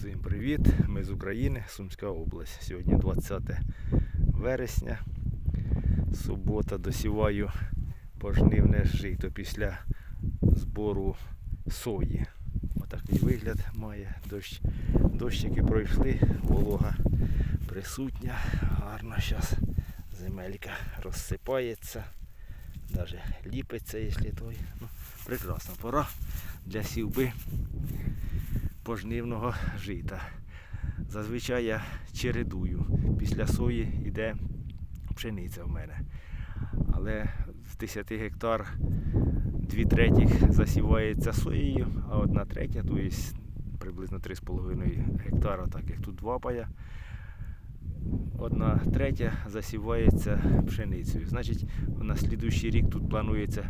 Всім привіт! Ми з України, Сумська область. Сьогодні 20 вересня. Субота досіваю пожнивне жито після збору сої. Отакий вигляд має дощ. Дощики пройшли, волога присутня. Гарно зараз земелька розсипається. Навіть ліпиться, якщо той. Ну, прекрасна пора для сівби пожнивного жита. Зазвичай я чередую. Після сої йде пшениця в мене. Але з 10 гектар дві третіх засівається соєю, а одна третя, тобто приблизно 3,5 гектара, так як тут два пая. Одна третя засівається пшеницею. Значить, на слідуючий рік тут планується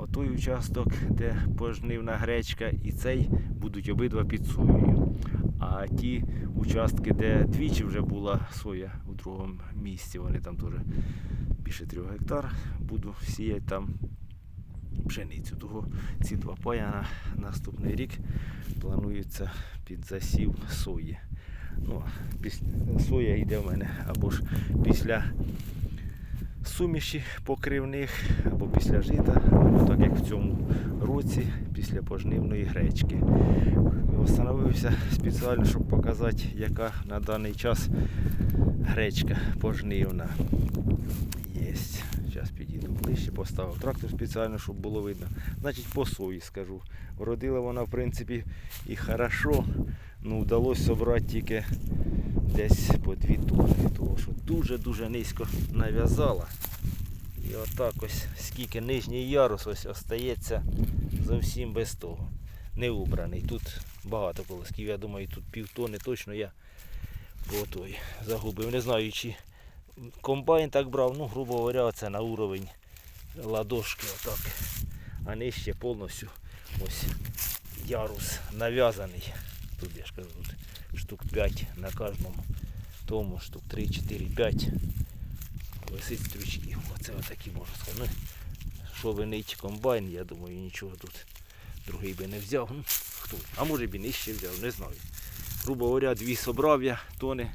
отой участок, де пожнивна гречка, і цей будуть обидва під соєю. А ті участки, де двічі вже була соя у другому місці, вони там теж більше трьох гектар, буду сіяти там пшеницю. Того ці два поя на наступний рік плануються під засів сої. Ну, соя йде в мене або ж після суміші покривних, або після жита, або так як в цьому році, після пожнивної гречки. Встановився спеціально, щоб показати, яка на даний час гречка пожнивна. Єсть. Зараз підійду ближче, поставив трактор спеціально, щоб було видно. Значить, по сої скажу. Вродила вона, в принципі, і хорошо. Ну, вдалося зібрати тільки десь по дві тони, тому що дуже-дуже низько нав'язала. І отак ось скільки нижній ярус ось остається зовсім без того. Не убраний. Тут багато колосків. Я думаю, тут півтони точно я той загубив. Не знаю, чи комбайн так брав, ну, грубо говоря, це на уровень ладошки отак. А нижче повністю ось ярус нав'язаний. Тут я ж кажу, штук 5 на кожному тому, штук 3, 4, 5 висить стрючків. Оце отакі можна сказати. Ну, що винить комбайн, я думаю, нічого тут другий би не взяв. Ну, хто? А може б і нижче взяв, не знаю. Грубо говоря, дві собрав я тони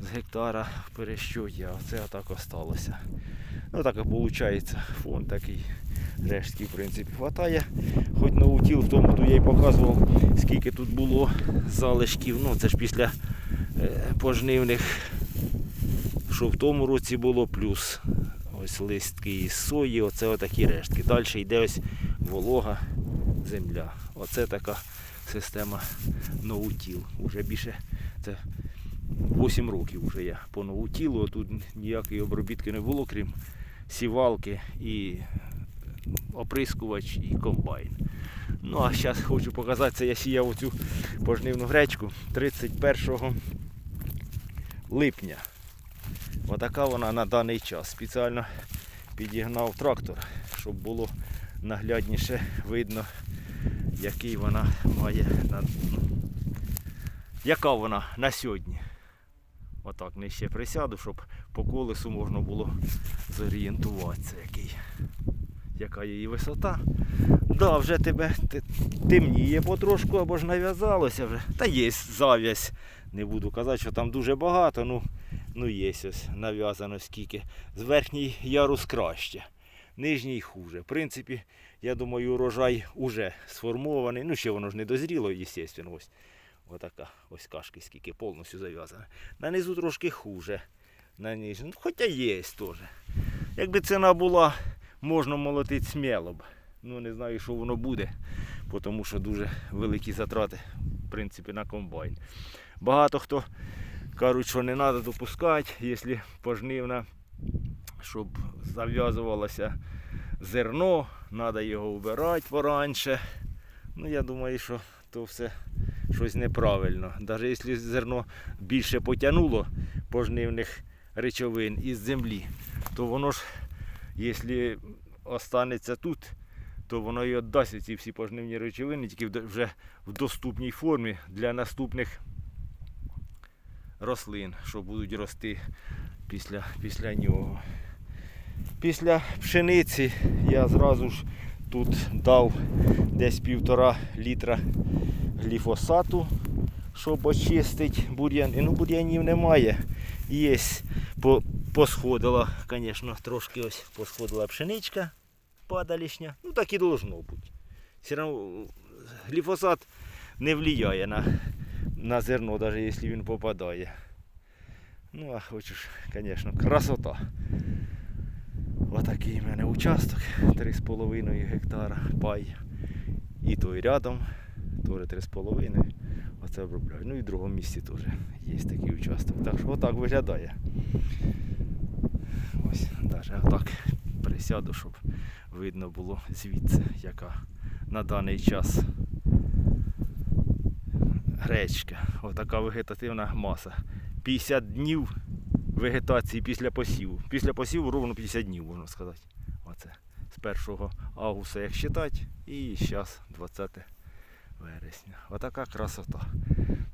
з гектара в перещоті, а це отак осталося. Ну так і виходить, фон такий рештки, в принципі, хватає. Хоч на утіл в тому году я й показував, скільки тут було залишків. Ну, це ж після е, пожнивних, що в тому році було, плюс ось листки із сої, оце отакі рештки. Далі йде ось волога земля. Оце така система ноутіл. Уже більше це 8 років вже я по ноутілу. Тут ніякої обробітки не було, крім сівалки і оприскувач і комбайн. Ну а зараз хочу показати, це я сіяв оцю пожнивну гречку 31 липня. Отака вона на даний час. Спеціально підігнав трактор, щоб було наглядніше видно, який вона має на... яка вона на сьогодні. Отак нижче присяду, щоб по колесу можна було зорієнтуватися, який, яка її висота. Да, вже тебе те- темніє потрошку або ж нав'язалося вже. Та є зав'язь. Не буду казати, що там дуже багато, ну, ну є ось нав'язано скільки. З верхній ярус краще, нижній хуже. В принципі, я думаю, урожай уже сформований. Ну, ще воно ж не дозріло, звісно. Ось. Отака ось кашки, скільки повністю зав'язана. На низу трошки хуже. На нижній. Ну, хоча є теж. Якби ціна була, можна молотити сміло б. Ну не знаю, що воно буде, тому що дуже великі затрати в принципі, на комбайн. Багато хто кажуть, що не треба допускати, якщо пожнивна, щоб зав'язувалося зерно, треба його вбирати поранше. Ну, я думаю, що то все щось неправильно. Навіть якщо зерно більше потягнуло пожнивних речовин із землі, то воно ж, якщо останеться тут, то воно і віддасть ці всі пожнивні речовини тільки вже в доступній формі для наступних рослин, що будуть рости після, після нього. Після пшениці я зразу ж тут дав десь півтора літра гліфосату щоб очистити бур'яни. Ну, бур'янів немає. Є. По, посходила, звісно, трошки ось посходила пшеничка падалішня. Ну так і должно бути. Все одно гліфосат не впливає на, на зерно, навіть якщо він попадає. Ну, а хочеш, звісно, красота. Отакий в мене участок, 3,5 гектара пай. І той рядом, теж 3,5. Оце обробляю. Ну і в другому місці теж є такий участок. Так що отак виглядає. Ось, навіть отак присяду, щоб видно було звідси, яка на даний час гречка. Отака вегетативна маса. 50 днів вегетації після посіву. Після посіву ровно 50 днів, можна сказати. Оце. З 1 августа, як вважати, і зараз 20 вересня. Отака красота.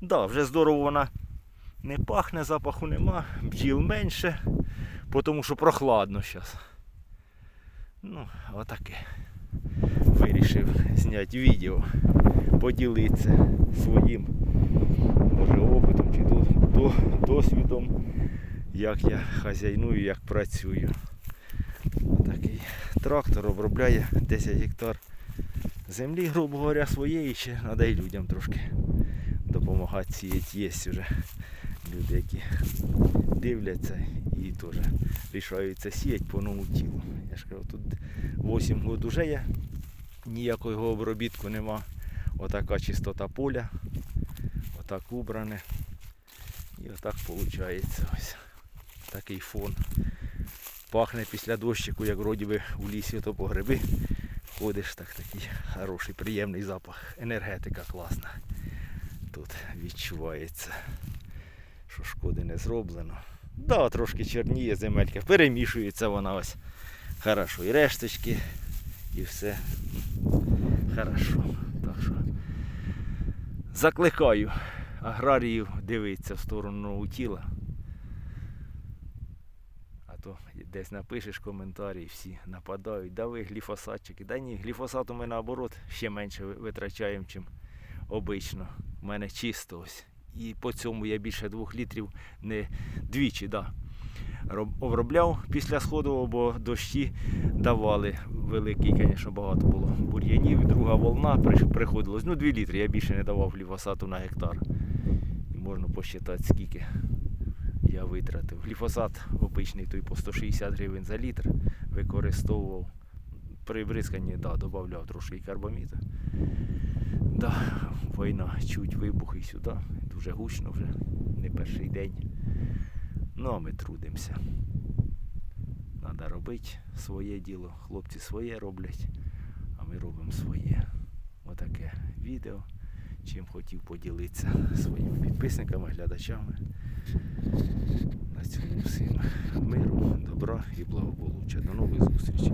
Да, вже здорово вона не пахне, запаху нема, бджіл менше, тому що прохладно зараз. Ну, отаке. Вирішив зняти відео, поділитися своїм може опитом чи до, до, досвідом, як я хазяйную, як працюю. Отакий трактор обробляє 10 гектар землі, грубо говоря, своєї ще треба і людям трошки допомагати сіяти. Є вже люди, які дивляться і теж рішаються сіяти по новому тілу. Я ж кажу, тут 8 років вже є, ніякого обробітку нема. Отака чистота поля, отак убране. І отак виходить ось такий фон. Пахне після дощику, як вроді би у лісі, то по гриби ходиш, так такий хороший, приємний запах. Енергетика класна. Тут відчувається, що шкоди не зроблено. Да, трошки чорніє земелька, перемішується вона ось. Хорошо. І решточки, і все. Хорошо. Так що закликаю аграріїв дивитися в сторону нового тіла. А то десь напишеш коментарі, всі нападають, да ви гліфосатчики. Да ні, гліфосату ми наоборот ще менше витрачаємо, ніж обично. У мене чисто ось. І по цьому я більше двох літрів не двічі, да. Обробляв після сходу, бо дощі давали великий, звісно, багато було бур'янів. Друга волна приходилось. Ну, 2 літри. Я більше не давав гліфосату на гектар. Можна посчитати, скільки я витратив. Гліфосат обичний той по 160 гривень за літр використовував. При бризканні да, додавав трошки карбаміду. Да, війна, чуть вибухи сюди. Дуже гучно вже, не перший день. Ну, а ми трудимося. Треба робити своє діло. Хлопці своє роблять, а ми робимо своє. Отаке відео. Чим хотів поділитися своїми підписниками, глядачами. На цьому всім миру, добра і благополуччя. До нових зустрічей.